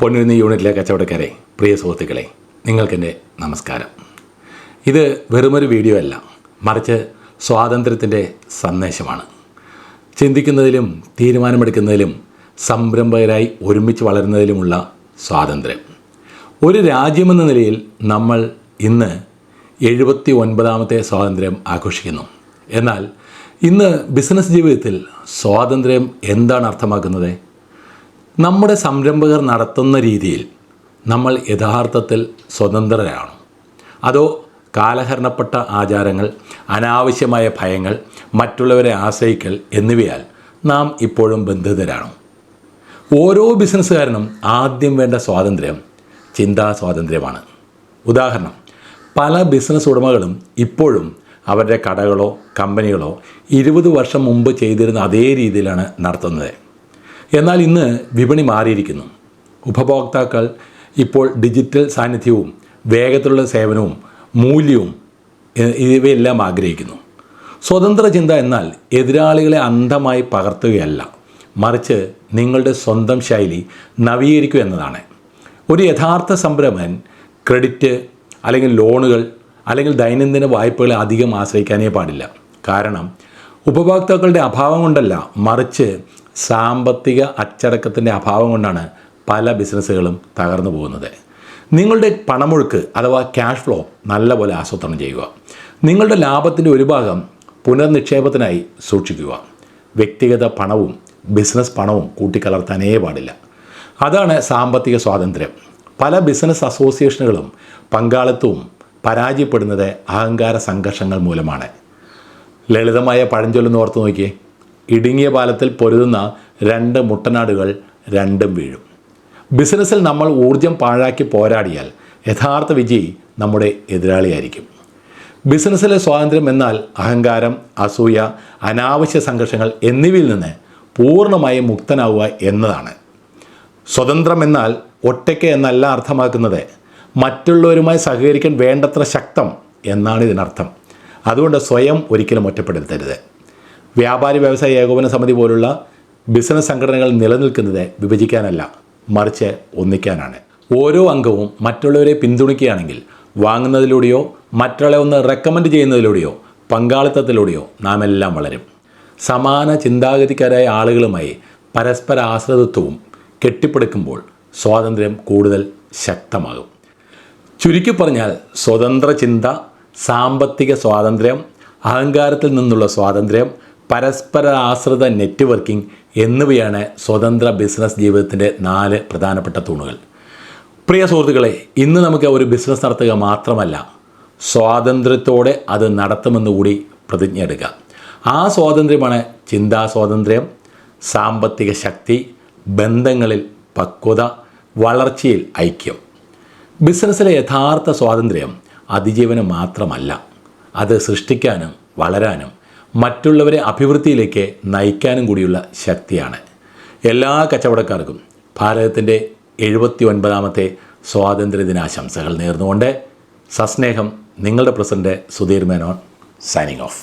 പൊന്നിരുന്ന യൂണിറ്റിലെ കച്ചവടക്കാരെ പ്രിയ സുഹൃത്തുക്കളെ നിങ്ങൾക്കെന്റെ നമസ്കാരം. ഇത് വെറുമൊരു വീഡിയോ അല്ല മറിച്ച് സ്വാതന്ത്ര്യത്തിന്റെ സന്ദേശമാണ്. ചിന്തിക്കുന്നതിലും തീരുമാനമെടുക്കുന്നതിലും സംരംഭകരായി ഒരുമിച്ച് വളരുന്നതിലുമുള്ള സ്വാതന്ത്ര്യം. ഒരു രാജ്യമെന്ന നിലയിൽ നമ്മൾ ഇന്ന് എഴുപത്തി ഒൻപതാമത്തെ സ്വാതന്ത്ര്യം ആഘോഷിക്കുന്നു. എന്നാൽ ഇന്ന് ബിസിനസ് ജീവിതത്തിൽ സ്വാതന്ത്ര്യം എന്താണ് അർത്ഥമാക്കുന്നത്? നമ്മുടെ സംരംഭകർ നടത്തുന്ന രീതിയിൽ നമ്മൾ യഥാർത്ഥത്തിൽ സ്വതന്ത്രരാണ്. അതോ കാലഹരണപ്പെട്ട ആചാരങ്ങൾ അനാവശ്യമായ ഭയങ്ങൾ മറ്റുള്ളവരെ ആശ്രയിക്കൽ എന്നിവയാൽ നാം ഇപ്പോഴും ബന്ധിതരാണ്. ഓരോ ബിസിനസ്സുകാരനും ആദ്യം വേണ്ട സ്വാതന്ത്ര്യം ചിന്താ സ്വാതന്ത്ര്യമാണ്. ഉദാഹരണം പല ബിസിനസ് ഉടമകളും ഇപ്പോഴും അവരുടെ കടകളോ കമ്പനികളോ ഇരുപത് വർഷം മുമ്പ് ചെയ്തിരുന്ന അതേ രീതിയിലാണ് നടത്തുന്നത്. എന്നാൽ ഇന്ന് വിപണി മാറിയിരിക്കുന്നു. ഉപഭോക്താക്കൾ ഇപ്പോൾ ഡിജിറ്റൽ സാന്നിധ്യവും വേഗത്തിലുള്ള സേവനവും മൂല്യവും ഇവയെല്ലാം ആഗ്രഹിക്കുന്നു. സ്വതന്ത്ര ചിന്ത എന്നാൽ എതിരാളികളെ അന്ധമായി പകർത്തുകയല്ല. മറിച്ച് നിങ്ങളുടെ സ്വന്തം ശൈലി നവീകരിക്കുക എന്നതാണ്. ഒരു യഥാർത്ഥ സംരംഭൻ ക്രെഡിറ്റ് അല്ലെങ്കിൽ ലോണുകൾ അല്ലെങ്കിൽ ദൈനംദിന വായ്പകളെ അധികം ആശ്രയിക്കാനേ പാടില്ല. കാരണം ഉപഭോക്താക്കളുടെ അഭാവം കൊണ്ടല്ല. മറിച്ച് സാമ്പത്തിക അച്ചടക്കത്തിന്റെ അഭാവം കൊണ്ടാണ് പല ബിസിനസ്സുകളും തകർന്നു പോകുന്നത്. നിങ്ങളുടെ പണമൊഴുക്ക് അഥവാ ക്യാഷ് ഫ്ലോ നല്ലപോലെ ആസൂത്രണം ചെയ്യുക. നിങ്ങളുടെ ലാഭത്തിന്റെ ഒരു ഭാഗം പുനർനിക്ഷേപത്തിനായി സൂക്ഷിക്കുക. വ്യക്തിഗത പണവും ബിസിനസ് പണവും കൂട്ടിക്കലർത്താനേ പാടില്ല. അതാണ് സാമ്പത്തിക സ്വാതന്ത്ര്യം. പല ബിസിനസ് അസോസിയേഷനുകളും പങ്കാളിത്തവും പരാജയപ്പെടുന്നത് അഹങ്കാര സംഘർഷങ്ങൾ മൂലമാണ്. ലളിതമായ പഴഞ്ചൊല്ലെന്ന് ഓർത്ത് നോക്കിയേ. ഇടുങ്ങിയ പാലത്തിൽ പൊരുതുന്ന രണ്ട് മുട്ടനാടുകൾ രണ്ടും വീഴും. ബിസിനസ്സിൽ നമ്മൾ ഊർജം പാഴാക്കി പോരാടിയാൽ യഥാർത്ഥ വിജയി നമ്മുടെ എതിരാളിയായിരിക്കും. ബിസിനസ്സിലെ സ്വാതന്ത്ര്യം എന്നാൽ അഹങ്കാരം അസൂയ അനാവശ്യ സംഘർഷങ്ങൾ എന്നിവയിൽ നിന്ന് പൂർണമായും മുക്തനാവുക എന്നതാണ്. സ്വതന്ത്രം എന്നാൽ ഒറ്റയ്ക്ക് എന്നല്ല അർത്ഥമാക്കുന്നത്. മറ്റുള്ളവരുമായി സഹകരിക്കാൻ വേണ്ടത്ര ശക്തം എന്നാണ് ഇതിനർത്ഥം. അതുകൊണ്ട് സ്വയം ഒരിക്കലും ഒറ്റപ്പെടുത്തരുത് വ്യാപാരി വ്യവസായ ഏകോപന സമിതി പോലുള്ള ബിസിനസ് സംഘടനകൾ നിലനിൽക്കുന്നത് വിഭജിക്കാനല്ല മറിച്ച് ഒന്നിക്കാനാണ്. ഓരോ അംഗവും മറ്റുള്ളവരെ പിന്തുണയ്ക്കുകയാണെങ്കിൽ വാങ്ങുന്നതിലൂടെയോ മറ്റുള്ളവരെ ഒന്ന് റെക്കമെൻഡ് ചെയ്യുന്നതിലൂടെയോ പങ്കാളിത്തത്തിലൂടെയോ നാം എല്ലാം വളരും. സമാന ചിന്താഗതിക്കാരായ ആളുകളുമായി പരസ്പര ആശ്രിതത്വവും കെട്ടിപ്പടുക്കുമ്പോൾ സ്വാതന്ത്ര്യം കൂടുതൽ ശക്തമാകും. ചുരുക്കി പറഞ്ഞാൽ സ്വതന്ത്ര ചിന്ത സാമ്പത്തിക സ്വാതന്ത്ര്യം അഹങ്കാരത്തിൽ നിന്നുള്ള സ്വാതന്ത്ര്യം പരസ്പര ആശ്രിത നെറ്റ്വർക്കിംഗ് എന്നിവയാണ് സ്വതന്ത്ര ബിസിനസ് ജീവിതത്തിന്റെ നാല് പ്രധാനപ്പെട്ട തൂണുകൾ. പ്രിയ സുഹൃത്തുക്കളെ ഇന്ന് നമുക്ക് ഒരു ബിസിനസ് നടത്തുക മാത്രമല്ല സ്വാതന്ത്ര്യത്തോടെ അത് നടത്തുമെന്നുകൂടി പ്രതിജ്ഞ എടുക്കുക. ആ സ്വാതന്ത്ര്യമാണ് ചിന്താ സ്വാതന്ത്ര്യം സാമ്പത്തിക ശക്തി ബന്ധങ്ങളിൽ പക്വത വളർച്ചയിൽ ഐക്യം. ബിസിനസ്സിലെ യഥാർത്ഥ സ്വാതന്ത്ര്യം അതിജീവനം മാത്രമല്ല അത് സൃഷ്ടിക്കാനും വളരാനും മറ്റുള്ളവരെ അഭിവൃദ്ധിയിലേക്ക് നയിക്കാനും കൂടിയുള്ള ശക്തിയാണ്. എല്ലാ കച്ചവടക്കാർക്കും ഭാരതത്തിന്റെ എഴുപത്തി ഒൻപതാമത്തെ സ്വാതന്ത്ര്യദിനാശംസകൾ നേർന്നുകൊണ്ട് സസ്നേഹം നിങ്ങളുടെ president Sudheer Menon signing off.